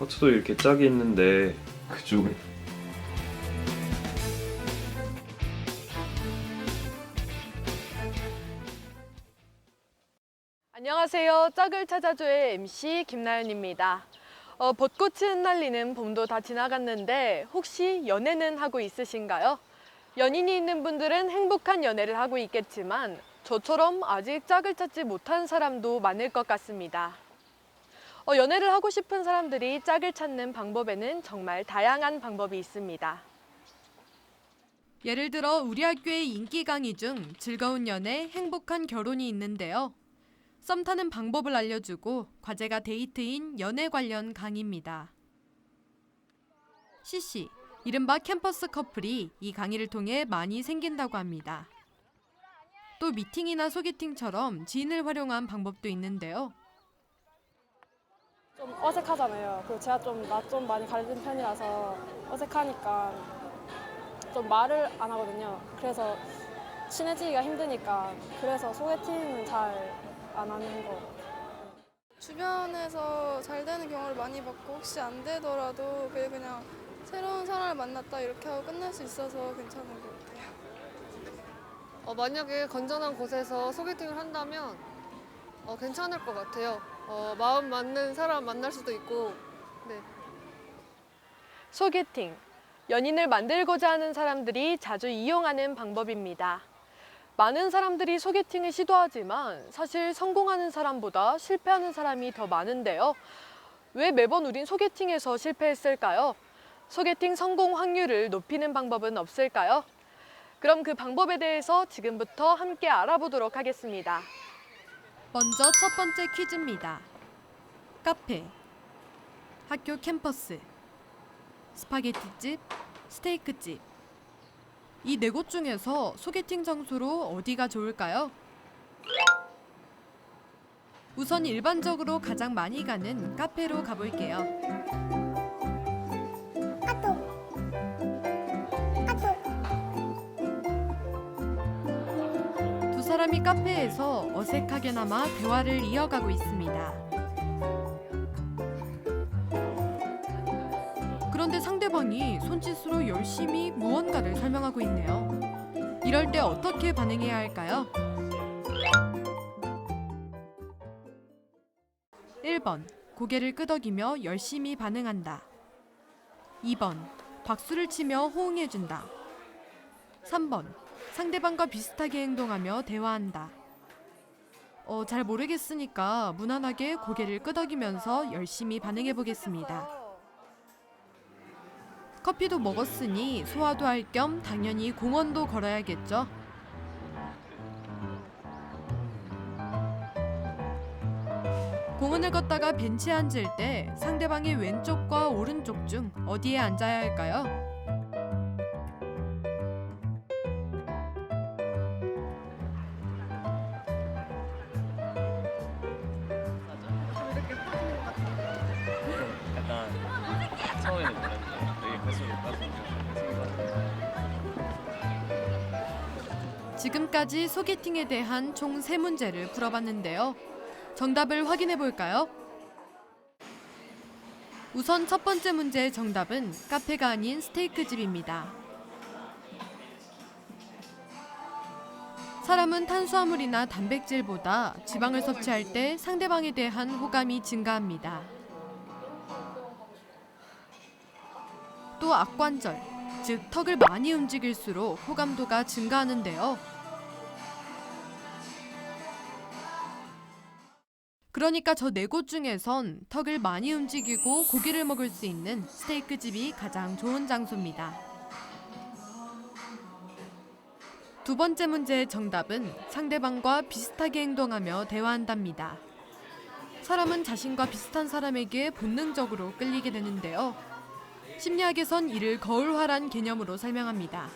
하트도 이렇게 짝이 있는데 그쪽은 안녕하세요. 짝을 찾아줘의 MC 김나연입니다. 어, 벚꽃이 흩날리는 봄도 다 지나갔는데 혹시 연애는 하고 있으신가요? 연인이 있는 분들은 행복한 연애를 하고 있겠지만 저처럼 아직 짝을 찾지 못한 사람도 많을 것 같습니다. 어, 연애를 하고 싶은 사람들이 짝을 찾는 방법에는 정말 다양한 방법이 있습니다. 예를 들어 우리 학교의 인기 강의 중 즐거운 연애, 행복한 결혼이 있는데요. 썸 타는 방법을 알려주고 과제가 데이트인 연애 관련 강의입니다. CC, 이른바 캠퍼스 커플이 이 강의를 통해 많이 생긴다고 합니다. 또 미팅이나 소개팅처럼 지인을 활용한 방법도 있는데요. 좀 어색하잖아요. 그리고 제가 좀나좀 많이 가리는 편이라서 어색하니까 좀 말을 안 하거든요. 그래서 친해지기가 힘드니까 그래서 소개팅은 잘 안 하는 거. 주변에서 잘 되는 경우를 많이 봤고 혹시 안 되더라도 그게 그냥 새로운 사람을 만났다 이렇게 하고 끝낼 수 있어서 괜찮은 것 같아요. 어, 만약에 건전한 곳에서 소개팅을 한다면 어, 괜찮을 것 같아요. 어, 마음 맞는 사람 만날 수도 있고, 네. 소개팅, 연인을 만들고자 하는 사람들이 자주 이용하는 방법입니다. 많은 사람들이 소개팅을 시도하지만 사실 성공하는 사람보다 실패하는 사람이 더 많은데요. 왜 매번 우린 소개팅에서 실패했을까요? 소개팅 성공 확률을 높이는 방법은 없을까요? 그럼 그 방법에 대해서 지금부터 함께 알아보도록 하겠습니다. 먼저 첫 번째 퀴즈입니다. 카페, 학교 캠퍼스, 스파게티집, 스테이크집. 이 네 곳 중에서 소개팅 장소로 어디가 좋을까요? 우선 일반적으로 가장 많이 가는 카페로 가볼게요. 사람이 카페에서 어색하게나마 대화를 이어가고 있습니다. 그런데 상대방이 손짓으로 열심히 무언가를 설명하고 있네요. 이럴 때 어떻게 반응해야 할까요? 1번. 고개를 끄덕이며 열심히 반응한다. 2번. 박수를 치며 호응해준다. 3번. 상대방과 비슷하게 행동하며 대화한다. 어, 잘 모르겠으니까 무난하게 고개를 끄덕이면서 열심히 반응해 보겠습니다. 커피도 먹었으니 소화도 할 겸 당연히 공원도 걸어야겠죠. 공원을 걷다가 벤치에 앉을 때 상대방의 왼쪽과 오른쪽 중 어디에 앉아야 할까요? 지금까지 소개팅에 대한 총 세문제를 풀어봤는데요. 정답을 확인해 볼까요? 우선 첫 번째 문제의 정답은 카페가 아닌 스테이크 집입니다. 사람은 탄수화물이나 단백질보다 지방을 섭취할 때 상대방에 대한 호감이 증가합니다. 또 악관절, 즉 턱을 많이 움직일수록 호감도가 증가하는데요. 그러니까 저 네 곳 중에선 턱을 많이 움직이고 고기를 먹을 수 있는 스테이크 집이 가장 좋은 장소입니다. 두 번째 문제의 정답은 상대방과 비슷하게 행동하며 대화한답니다. 사람은 자신과 비슷한 사람에게 본능적으로 끌리게 되는데요. 심리학에선 이를 거울화란 개념으로 설명합니다.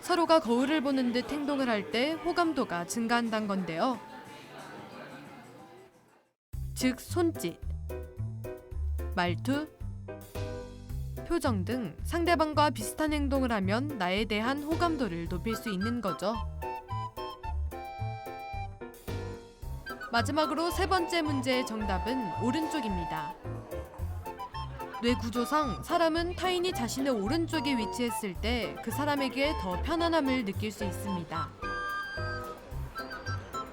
서로가 거울을 보는 듯 행동을 할 때 호감도가 증가한다는 건데요. 즉 손짓, 말투, 표정 등 상대방과 비슷한 행동을 하면 나에 대한 호감도를 높일 수 있는 거죠. 마지막으로 세 번째 문제의 정답은 오른쪽입니다. 뇌 구조상 사람은 타인이 자신의 오른쪽에 위치했을 때 그 사람에게 더 편안함을 느낄 수 있습니다.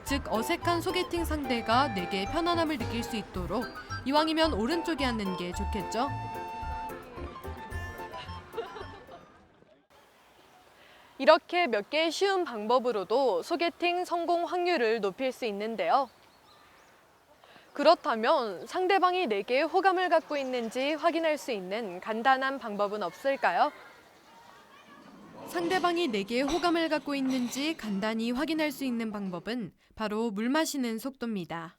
즉 어색한 소개팅 상대가 내게 편안함을 느낄 수 있도록 이왕이면 오른쪽에 앉는 게 좋겠죠? 이렇게 몇 개의 쉬운 방법으로도 소개팅 성공 확률을 높일 수 있는데요. 그렇다면 상대방이 내게 호감을 갖고 있는지 확인할 수 있는 간단한 방법은 없을까요? 상대방이 내게 호감을 갖고 있는지 간단히 확인할 수 있는 방법은 바로 물 마시는 속도입니다.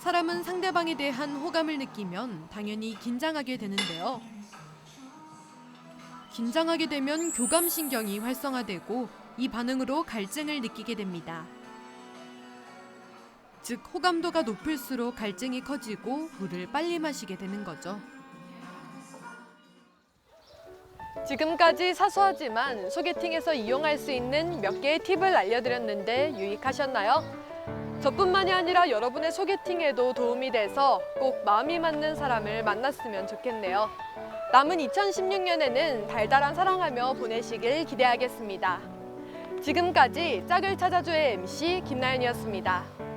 사람은 상대방에 대한 호감을 느끼면 당연히 긴장하게 되는데요. 긴장하게 되면 교감신경이 활성화되고 이 반응으로 갈증을 느끼게 됩니다. 즉 호감도가 높을수록 갈증이 커지고 물을 빨리 마시게 되는 거죠. 지금까지 사소하지만 소개팅에서 이용할 수 있는 몇 개의 팁을 알려드렸는데 유익하셨나요? 저뿐만이 아니라 여러분의 소개팅에도 도움이 돼서 꼭 마음이 맞는 사람을 만났으면 좋겠네요. 남은 2016년에는 달달한 사랑하며 보내시길 기대하겠습니다. 지금까지 짝을 찾아줘의 MC 김나연이었습니다.